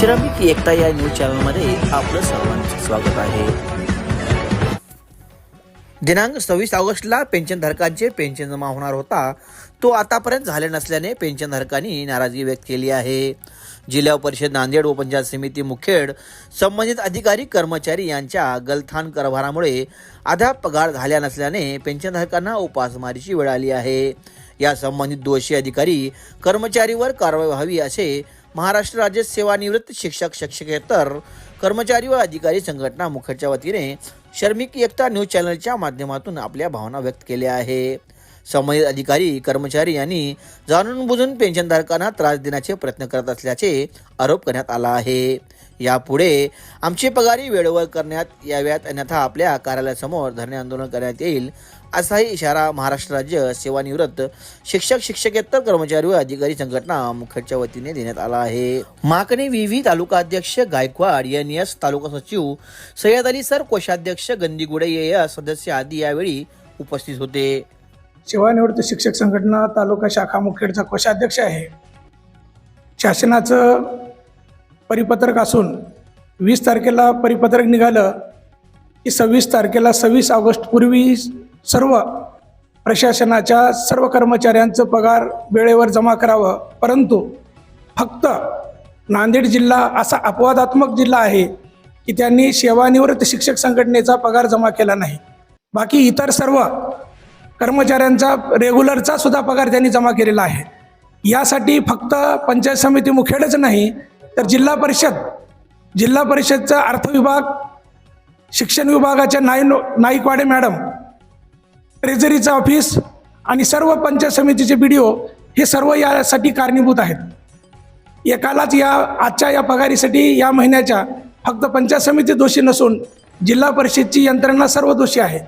श्रमिक एकता या न्यूज चॅनलमध्ये आपलं सर्वांचं स्वागत आहे. दिनांक सव्वीस ऑगस्टला पेन्शनधारकांचे पेन्शन जमा होणार होता. तो आतापर्यंत झाले नसल्याने पेन्शनधारकांनी नाराजगी व्यक्त केली आहे. जिल्हा परिषद नांदेड व पंचायत समिती मुखेड संबंधित अधिकारी कर्मचारी यांच्या गलथान कारभारामुळे अद्याप पगार झाल्या नसल्याने पेन्शनधारकांना उपासमारीची वेळ आली आहे. या संबंधित दोषी अधिकारी कर्मचारीवर कारवाई व्हावी असे महाराष्ट्र राज्य सेवानिवृत्त शिक्षक शिक्षकेतर कर्मचारी व अधिकारी संघटना मुखेडच्या वतीने शर्मिक एकता न्यूज चॅनलच्या माध्यमातून आपल्या भावना व्यक्त केल्या आहे. संबंधित अधिकारी कर्मचारी यांनी जाणून बुजून पेन्शनधारकांना त्रास देण्याचे प्रयत्न करत असल्याचे आरोप करण्यात आला आहे. यापुढे आमची पगारी वेळेवर करण्यात याव्यात अन्यथा आपल्या कार्यालयासमोर धरणे आंदोलन करण्यात येईल असाही इशारा महाराष्ट्र राज्य सेवानिवृत्त शिक्षक शिक्षकेतर कर्मचारी व अधिकारी संघटना मुखेडच्या वतीने देण्यात आला आहे. माकणे विवी तालुका अध्यक्ष गायकवाड एन एस तालुका सचिव सय्यद अली सर कोषाध्यक्ष गंदीगुडे एस सदस्य आदी यावेळी उपस्थित होते. सेवानिवृत्त शिक्षक संघटना तालुका शाखा मुखेडचा कोषाध्यक्ष आहे. शासनाचं परिपत्रक असून वीस तारखेला परिपत्रक निघालं की सव्वीस तारखेला सव्वीस ऑगस्ट पूर्वी सर्व प्रशासनाच्या सर्व कर्मचाऱ्यांचं पगार वेळेवर जमा करावं. परंतु फक्त नांदेड जिल्हा असा अपवादात्मक जिल्हा आहे की त्यांनी सेवानिवृत्त शिक्षक संघटनेचा पगार जमा केला नाही. बाकी इतर सर्व कर्मचाऱ्यांचा रेग्युलरचा सुद्धा पगार त्यांनी जमा केलेला आहे. यासाठी फक्त पंचायत समिती मुखेडच नाही तर जिल्हा परिषद जिल्हा परिषदचा अर्थ विभाग शिक्षण विभागाच्या नाई नाईकवाडे मॅडम ट्रेझरीचं ऑफिस आणि सर्व पंचायत समितीचे बी डी ओ हे सर्व यासाठी कारणीभूत आहेत. एकालाच या आजच्या या पगारीसाठी या महिन्याच्या फक्त पंचायत समिती दोषी नसून जिल्हा परिषदची यंत्रणा सर्व दोषी आहे.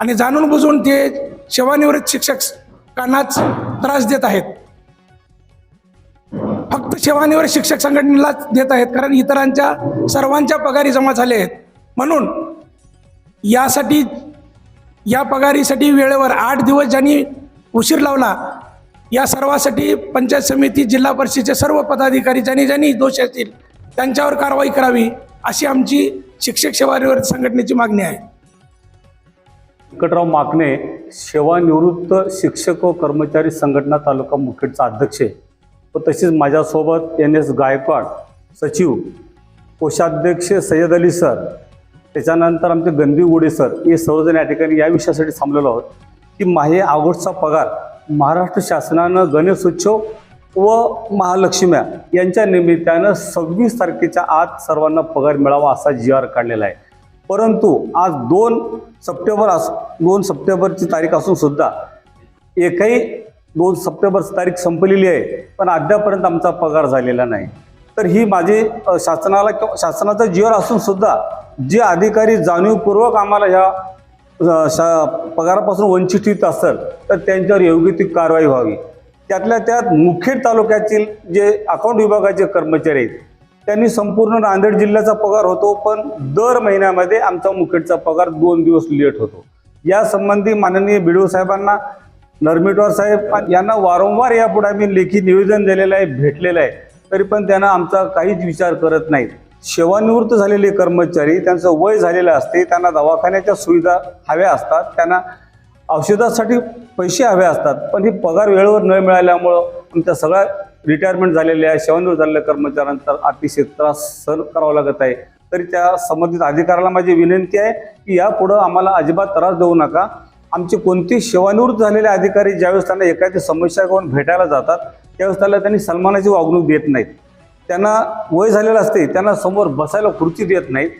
आणि जाणून बुजून ते सेवानिवृत्त शिक्षकांनाच त्रास देत आहेत. फक्त शिक्षक संघटनेलाच देत आहेत कारण इतरांच्या सर्वांच्या पगारी जमा झाले आहेत. म्हणून यासाठी या पगारीसाठी वेळेवर आठ दिवस ज्यांनी उशीर लावला या सर्वासाठी पंचायत समिती जिल्हा परिषदेचे सर्व पदाधिकारी ज्यांनी ज्यांनी दोष असतील त्यांच्यावर कारवाई करावी अशी आमची शिक्षक सेवानिवृत्त संघटनेची मागणी आहे. व्यंकटराव माकणे सेवानिवृत्त शिक्षक व कर्मचारी संघटना तालुका मुखेडचा अध्यक्ष आहे. व तसेच माझ्यासोबत एन एस गायकवाड सचिव कोषाध्यक्ष सय्यद अली सर त्याच्यानंतर आमचे गंदी गुडे सर हे सर्वजण या ठिकाणी या विषयासाठी थांबलेलो आहोत. की माहे ऑगस्टचा पगार महाराष्ट्र शासनानं गणेशोत्सव व महालक्ष्म्या यांच्या निमित्तानं सव्वीस तारखेच्या आत सर्वांना पगार मिळावा असा जी आर काढलेला आहे. परंतु आज दोन सप्टेंबर अस दोन सप्टेंबरची तारीख असूनसुद्धा एकही दोन सप्टेंबर तारीख संपलेली आहे पण अद्यापर्यंत आमचा पगार झालेला नाही. तर ही माझी शासनाला किंवा शासनाचा जीवर असून सुद्धा जे अधिकारी जाणीवपूर्वक आम्हाला ह्या शा पगारापासून वंचित ठेवत असेल तर त्यांच्यावर योग्य ती कारवाई व्हावी. त्यातल्या त्यात मुखेड तालुक्यातील जे अकाउंट विभागाचे कर्मचारी आहेत त्यांनी संपूर्ण नांदेड जिल्ह्याचा पगार होतो पण दर महिन्यामध्ये आमचा मुखेडचा पगार दोन दिवस लेट होतो. या संबंधी माननीय बिडो साहेबांना नरमिटवार साहेब यांना वारंवार यापुढे आम्ही लेखी निवेदन दिलेलं आहे भेटलेलं आहे. तरी पण त्यांना आमचा काहीच विचार करत नाहीत सेवानिवृत्त झालेले कर्मचारी त्यांचं वय झालेलं असते त्यांना दवाखान्याच्या सुविधा हव्या असतात त्यांना औषधासाठी पैसे हवे असतात पण ही पगार वेळेवर न मिळाल्यामुळं आमच्या सगळ्या रिटायरमेंट झालेल्या सेवानिवृत्त झालेल्या कर्मचाऱ्यांचा अतिशय त्रास सहन करावा लागत आहे. तरी त्या संबंधित अधिकाऱ्याला माझी विनंती आहे की यापुढं आम्हाला अजिबात त्रास देऊ नका. आमचे कोणती सेवानिवृत्त झालेले अधिकारी ज्यावेळेस त्यांना एखादी समस्या करून भेटायला जातात त्यावेळेस त्याला त्यांनी सन्मानाची वागणूक देत नाहीत. त्यांना वय झालेलं असते त्यांना समोर बसायला खुर्ची देत नाहीत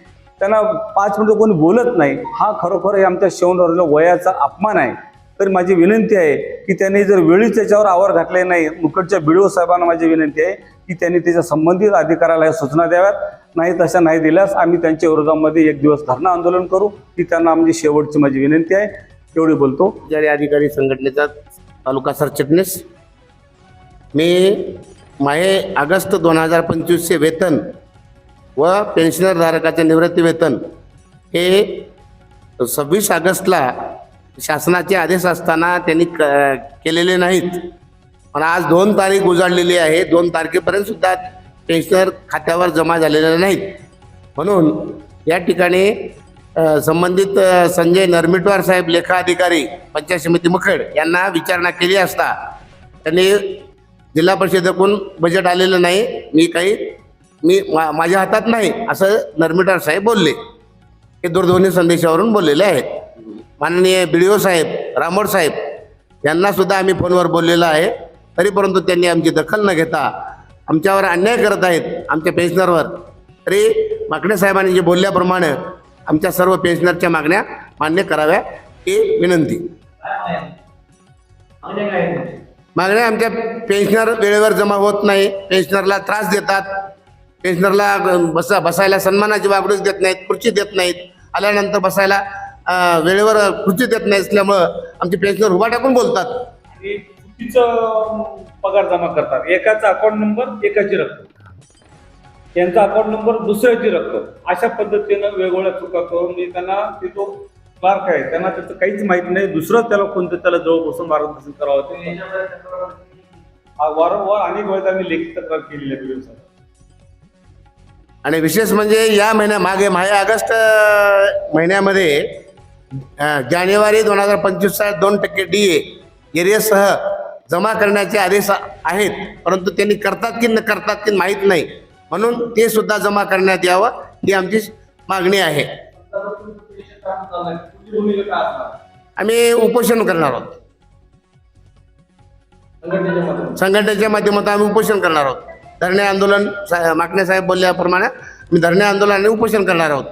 त्यांना पाच मिनटं कोणी बोलत नाही हा खरोखर हे आमच्या सेवानिवृत्त वयाचा अपमान आहे. तर माझी विनंती आहे की त्यांनी जर वेळीच त्याच्यावर आवर घातले नाही मुकटच्या बिडो साहेबांना माझी विनंती आहे की त्यांनी त्याच्या संबंधित अधिकाऱ्याला या सूचना द्याव्यात नाही तशा नाही दिल्यास आम्ही त्यांच्या विरोधामध्ये एक दिवस धरणं आंदोलन करू ही त्यांना आमची शेवटची माझी विनंती आहे. एवढी बोलतो. जारी अधिकारी संघटनेचा तालुका सरचिटणीस. मी माहे ऑगस्ट दोन हजार पंचवीसचे वेतन व पेन्शनर धारकाचे निवृत्ती वेतन हे सव्वीस ऑगस्टला शासनाचे आदेश असताना त्यांनी क केलेले नाहीत. पण आज दोन तारीख उजाडलेली आहे. दोन तारखेपर्यंत सुद्धा पेन्शनर खात्यावर जमा झालेल्या नाहीत. म्हणून या ठिकाणी संबंधित संजय नरमिटवार साहेब लेखा अधिकारी पंचायत समिती मुखेड यांना विचारणा केली असता त्यांनी जिल्हा परिषदेकडून बजेट आलेलं नाही मी काही मी मा- माझ्या हातात नाही असं नरमिटवार साहेब बोलले. हे दूरध्वनी संदेशावरून बोललेले आहेत. माननीय बी डी ओ साहेब रामोड साहेब यांना सुद्धा आम्ही फोनवर बोललेलं आहे तरी परंतु त्यांनी आमची दखल न घेता आमच्यावर अन्याय करत आहेत आमच्या पेन्शनरवर. तरी माकडे साहेबांनी जे बोलल्याप्रमाणे आमच्या सर्व पेन्शनरच्या मागण्या मान्य कराव्या ही विनंती. मागण्या आमच्या पेन्शनर वेळेवर जमा होत नाही पेन्शनरला त्रास देतात. पेन्शनरला बसा बसायला सन्मानाची वागणूक देत नाहीत खुर्ची देत नाहीत. आल्यानंतर बसायला वेळेवर खुर्ची देत नाही असल्यामुळं आमचे पेन्शनर उभा टाकून बोलतात. पगार जमा करतात. एकाचा अकाउंट नंबर एकाची रक्कम. त्यांचा अकाउंट नंबर दुसऱ्याची रक्कम. अशा पद्धतीनं वेगवेगळ्या चुका करून मी त्यांना ते तो क्लार्क आहे. त्यांना त्याचं काहीच माहीत नाही. दुसरं त्याला कोणतं त्याला जवळ बसून मार्गदर्शन करावं ते हा, वारंवार अनेक वेळेस आम्ही लेखी तक्रार केलेली आहे साहेब. आणि विशेष म्हणजे या महिन्या मागे माहे ऑगस्ट महिन्यामध्ये जानेवारी दोन हजार पंचवीस साल दोन टक्के डी ए एरियासह जमा करण्याचे आदेश आहेत. परंतु त्यांनी करतात की न करतात की माहीत नाही. म्हणून ते सुद्धा जमा करण्यात यावं ही आमची मागणी आहे. आम्ही उपोषण करणार आहोत. संघटनेच्या माध्यमातून आम्ही उपोषण करणार आहोत. धरणे आंदोलन सा- माकणे साहेब बोलल्याप्रमाणे आम्ही धरणे आंदोलन आणि उपोषण करणार आहोत.